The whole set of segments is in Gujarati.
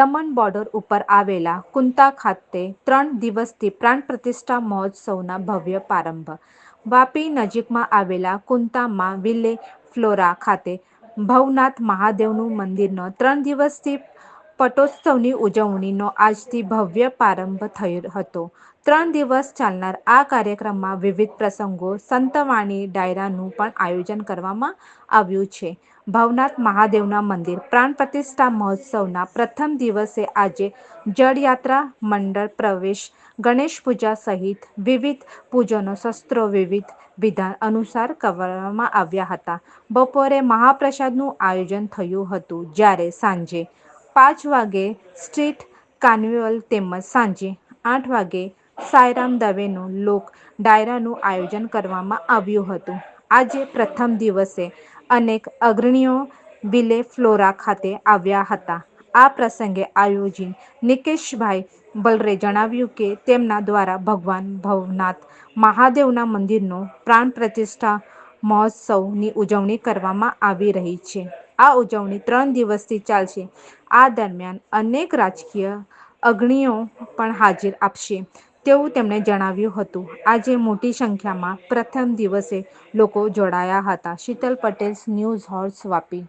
દમણ બોર્ડર ઉપર આવેલા કુંતા ખાતે ત્રણ દિવસથી પ્રાણ પ્રતિષ્ઠા મહોત્સવના ભવ્ય પ્રારંભ. વાપી નજીકમાં આવેલા કુંતામાં વિલે ફ્લોરા ખાતે ભવનાથ મહાદેવનું મંદિરનો ત્રણ દિવસથી પટોત્સવની ઉજવણીનો આજથી ભવ્ય પ્રારંભ થયો હતો. ત્રણ દિવસ ચાલનાર આ કાર્યક્રમમાં વિવિધ પ્રસંગો, સંતવાણી ડાયરાનું પણ આયોજન કરવામાં આવ્યું છે. ભવનાથ મહાદેવના મંદિર પ્રાણ પ્રતિષ્ઠા મહોત્સવના પ્રથમ દિવસે આજે જળયાત્રા મંડળ પ્રવેશ, ગણેશ પૂજા સહિત વિવિધ પૂજનો શસ્ત્રો વિવિધ વિધાન અનુસાર કરવામાં આવ્યા હતા. બપોરે મહાપ્રસાદનું આયોજન થયું હતું. જ્યારે સાંજે પાંચ વાગે સ્ટ્રીટ કાર્નિવલ તેમજ સાંજે આઠ વાગે સાંઈરામ દવેનું લોક ડાયરાનું આયોજન કરવામાં આવ્યું હતું. આજે પ્રથમ દિવસે અનેક અગ્રણીઓ વિલે ફ્લોરા ખાતે આવ્યા હતા. આ પ્રસંગે આયોજન નિકેશભાઈ બલરે જણાવ્યું કે તેમના દ્વારા ભગવાન ભવનાથ મહાદેવના મંદિરનો પ્રાણ પ્રતિષ્ઠા મહોત્સવની ઉજવણી કરવામાં આવી રહી છે. આ ઉજવણી ત્રણ દિવસથી ચાલશે. આ દરમિયાન અનેક રાજકીય અગ્રણીઓ પણ હાજર આપશે તેવું તેમણે જણાવ્યું હતું. આજે મોટી સંખ્યામાં પ્રથમ દિવસે લોકો જોડાયા હતા. Sheetal Patel News Horse Vapi.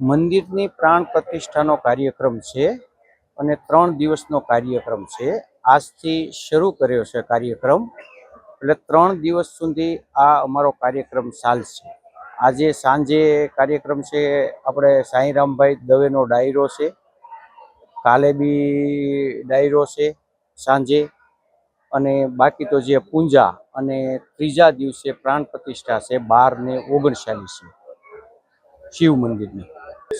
મંદિરની પ્રાણ પ્રતિષ્ઠાનો કાર્યક્રમ છે અને ત્રણ દિવસનો કાર્યક્રમ છે. આજથી શરૂ કર્યો છે કાર્યક્રમ. એટલે ત્રણ દિવસ સુધી આ અમારો કાર્યક્રમ ચાલશે. આજે સાંજે કાર્યક્રમ છે, આપણે સાંઈરામભાઈ દવેનો ડાયરો છે. કાલે બી ડાયરો છે સાંજે. અને બાકી તો જે પૂંજા અને ત્રીજા દિવસે પ્રાણ પ્રતિષ્ઠા છે, બાર ને ઓગણચાલીસે શિવ મંદિરની.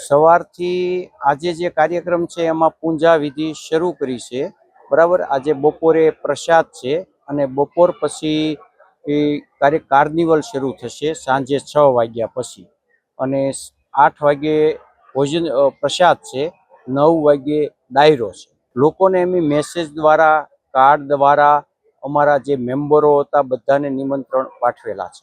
સવારથી આજે જે કાર્યક્રમ છે, એમાં પૂંજા વિધિ શરૂ કરી છે. બરાબર? આજે બપોરે પ્રસાદ છે અને બપોર પછી એ કાર્ય કાર્નિવલ શરૂ થશે સાંજે છ વાગ્યા પછી. અને આઠ વાગે ભોજન પ્રસાદ છે, નવ વાગ્યે ડાયરો છે. લોકોને એમની મેસેજ દ્વારા કાર્ડ દ્વારા અમારા જે મેમ્બરો હતા બધાને નિમંત્રણ પાઠવેલા છે.